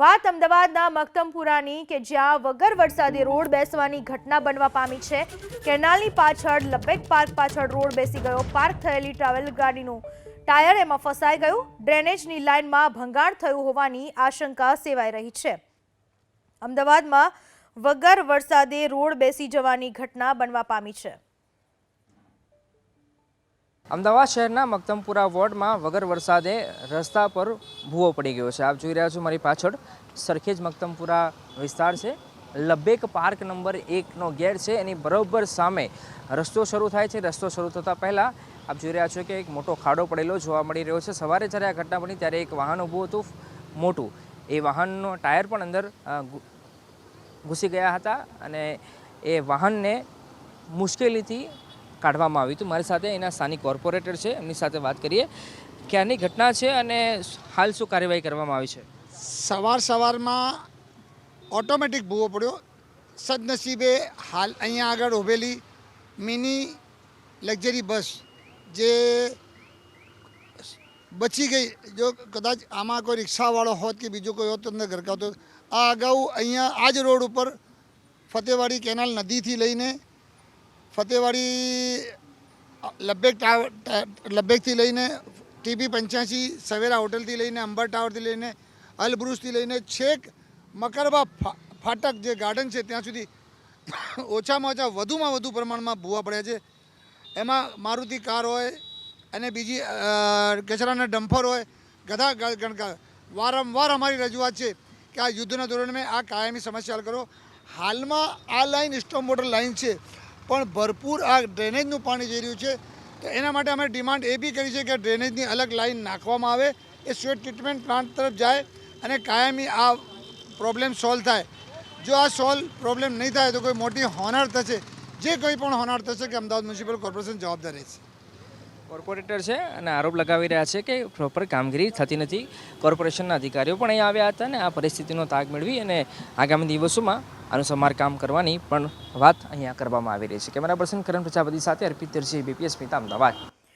વાત અમદાવાદના મક્તમપુરાની કે જ્યાં વગર વરસાદે રોડ બેસવાની ઘટના બનવા પામી છે. કેનાલની પાછળ લબેક પાર્ક પાછળ રોડ બેસી ગયો. પાર્ક થયેલી ટ્રાવેલ ગાડીનું ટાયર એમાં ફસાઈ ગયું. ડ્રેનેજની લાઇનમાં ભંગાણ થયું હોવાની આશંકા સેવાઈ રહી છે. અમદાવાદમાં વગર વરસાદે રોડ બેસી જવાની ઘટના બનવા પામી છે. અમદાવાદ શહેરના મક્તમપુરા વોર્ડમાં વગર વરસાદે રસ્તા પર ભૂવો પડી ગયો છે. આપ જોઈ રહ્યા છો મારી પાછળ સરખેજ મક્તમપુરા વિસ્તાર છે. લબેક પાર્ક નંબર એકનો ગેટ છે. એની બરોબર સામે રસ્તો શરૂ થાય છે. રસ્તો શરૂ થતાં પહેલાં આપ જોઈ રહ્યા છો કે એક મોટો ખાડો પડેલો જોવા મળી રહ્યો છે. સવારે જ્યારે આ ઘટના બની ત્યારે એક વાહન ઊભું હતું, મોટું. એ વાહનનો ટાયર પણ અંદર ઘૂસી ગયા હતા અને એ વાહનને મુશ્કેલીથી કાઢવામાં આવ્યું હતું. મારી સાથે એના સ્થાનિક કોર્પોરેટર છે. એમની સાથે વાત કરીએ. ક્યાંની ઘટના છે અને હાલ શું કાર્યવાહી કરવામાં આવી છે? સવાર સવારમાં ઓટોમેટિક ભૂવો પડ્યો. સદનસીબે હાલ અહીંયા આગળ ઊભેલી મિની લક્ઝરી બસ જે બચી ગઈ. જો કદાચ આમાં કોઈ રિક્ષાવાળો હોત કે બીજો કોઈ હોત તો અંદર ગરકાવતો આ અગાઉ અહીંયા આ જ રોડ ઉપર ફતેવાડી કેનાલ નદીથી લઈને ફતેવાડી લબ્બેક ટાવર લબ્બેકથી લઈને ટીબી પંચ્યાસી, સવેરા હોટલથી લઈને, અંબર ટાવરથી લઈને, અલબ્રુજથી લઈને છેક મકરબા ફાટક જે ગાર્ડન છે ત્યાં સુધી ઓછામાં ઓછા વધુમાં વધુ પ્રમાણમાં ભૂવા પડ્યા છે. એમાં મારુતિ કાર હોય અને બીજી કચરાના ડમ્ફર હોય, ગધા ગણકાર ગણકા વારંવાર અમારી રજૂઆત છે કે આ યુદ્ધના ધોરણે આ કાયમી સમસ્યા કરો. હાલમાં આ લાઇન સ્ટોમ મોટર લાઇન છે. પણ ભરપૂર આ ડ્રેનેજનું પાણી જઈ રહ્યું છે. તો એના માટે અમે ડિમાન્ડ એ બી કરી છે કે ડ્રેનેજની અલગ લાઈન નાખવામાં આવે, એ સ્વેટ ટ્રીટમેન્ટ પ્લાન્ટ તરફ જાય અને કાયમી આ પ્રોબ્લેમ સોલ્વ થાય. જો આ સોલ્વ પ્રોબ્લેમ નહીં થાય તો કોઈ મોટી હોનાર થશે. જે કોઈ પણ હોનાર થશે કે અમદાવાદ મ્યુનિસિપલ કોર્પોરેશન જવાબદાર રહેશે. કોર્પોરેટર છે અને આરોપ લગાવી રહ્યા છે કે પ્રોપર કામગીરી થતી નથી. કોર્પોરેશનના અધિકારીઓ પણ અહીંયા આવ્યા હતા અને આ પરિસ્થિતિનો તાગ મેળવી અને આગામી દિવસોમાં આનું સમારકામ કરવાની પણ વાત અહીંયા કરવામાં આવી રહી છે. કેમેરા પર્સન કરણ પ્રજાપતિ સાથે અર્પિત દરજી, બીપીએસ સ્મિતા અમદાવાદ.